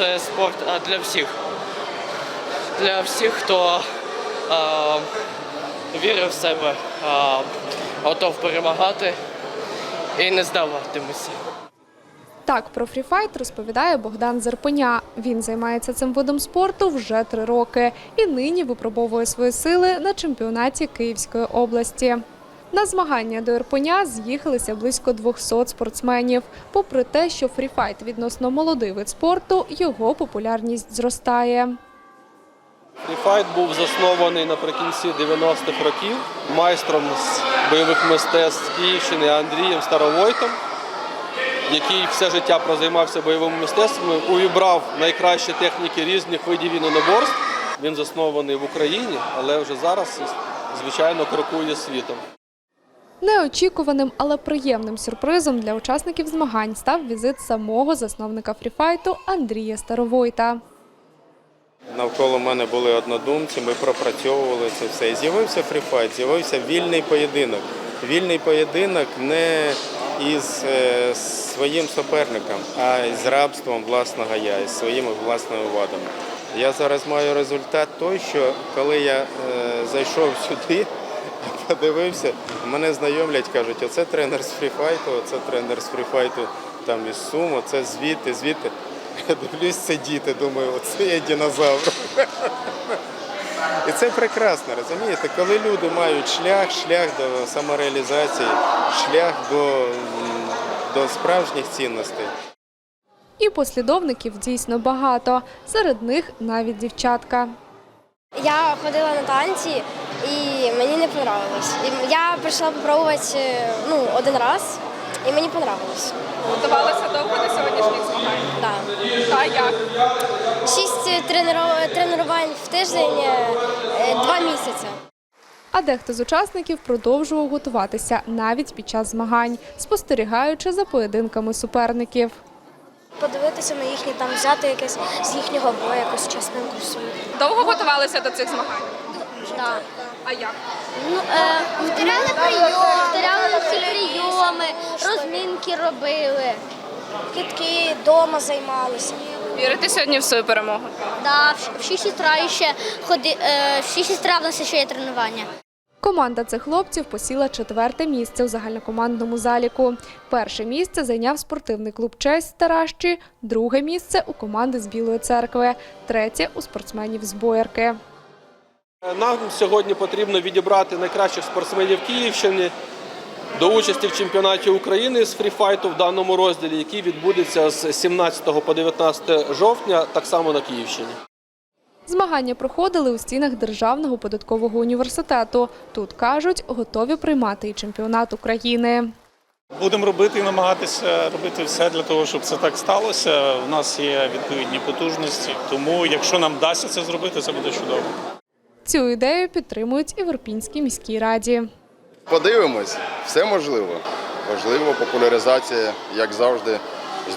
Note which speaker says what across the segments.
Speaker 1: це спорт для всіх. Для всіх, хто а, вірить в себе, а, готов перемагати і не здаватимуся.
Speaker 2: Так про фріфайт розповідає Богдан Зерпеня. Він займається цим видом спорту вже три роки і нині випробовує свої сили на чемпіонаті Київської області. На змагання до Ірпеня з'їхалися близько 200 спортсменів. Попри те, що фріфайт відносно молодий вид спорту, його популярність зростає.
Speaker 3: Фріфайт був заснований наприкінці 90-х років майстром з бойових мистецтв Київщини Андрієм Старовойтом, який все життя прозаймався бойовими мистецтвами, увібрав найкращі техніки різних видів іноноборств. Він заснований в Україні, але вже зараз, звичайно, крокує світом.
Speaker 2: Неочікуваним, але приємним сюрпризом для учасників змагань став візит самого засновника фріфайту Андрія Старовойта.
Speaker 4: Навколо мене були однодумці, ми пропрацьовували це все. І з'явився фріфайт, з'явився вільний поєдинок. Вільний поєдинок не із е, своїм суперником, а з рабством власного я, із своїми власними вадами. Я зараз маю результат той, що коли я е, зайшов сюди, подивився, мене знайомлять, кажуть, оце тренер з фріфайту, оце тренер з фріфайту там із Сум, оце звідти, звідти. Я дивлюсь, це діти, думаю, оце я динозавр. І це прекрасно, розумієте, коли люди мають шлях, шлях до самореалізації, шлях до, до справжніх цінностей.
Speaker 2: І послідовників дійсно багато. Серед них навіть дівчатка.
Speaker 5: Я ходила на танці і мені не понравилось. Я прийшла спробувати ну, один раз, і мені понравилось.
Speaker 6: Готувалася довго до сьогоднішніх змагань.
Speaker 5: Да.
Speaker 6: Та як?
Speaker 5: Шість тренеру- тренувань в тиждень, е, два місяці.
Speaker 2: А дехто з учасників продовжував готуватися навіть під час змагань, спостерігаючи за поєдинками суперників.
Speaker 5: Подивитися на їхні там, взяти якесь з їхнього бою, якусь частинку свою.
Speaker 6: Довго готувалися до цих змагань?
Speaker 5: Так.
Speaker 6: А як?
Speaker 5: Ну, е, втирали прийом, втирали всі прийоми, розмінки робили, китки вдома займалися.
Speaker 6: Вірите сьогодні в свою перемогу?
Speaker 5: Да, в 6 утра ще ходи, е, в 6 утра в нас ще є тренування.
Speaker 2: Команда цих хлопців посіла четверте місце у загальнокомандному заліку. Перше місце зайняв спортивний клуб Честь з Таращі, друге місце у команди з Білої церкви, третє у спортсменів з Боярки.
Speaker 3: Нам сьогодні потрібно відібрати найкращих спортсменів Київщини до участі в чемпіонаті України з фріфайту в даному розділі, який відбудеться з 17 по 19 жовтня, так само на Київщині.
Speaker 2: Змагання проходили у стінах Державного податкового університету. Тут кажуть, готові приймати і чемпіонат України.
Speaker 7: Будемо робити і намагатися робити все для того, щоб це так сталося. У нас є відповідні потужності, тому якщо нам вдасться це зробити, це буде чудово.
Speaker 2: Цю ідею підтримують і в Ірпінській міській раді.
Speaker 8: Подивимось, все можливо. Важливо популяризація, як завжди,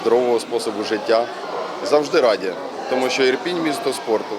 Speaker 8: здорового способу життя. Завжди раді, тому що Ірпінь місто спорту.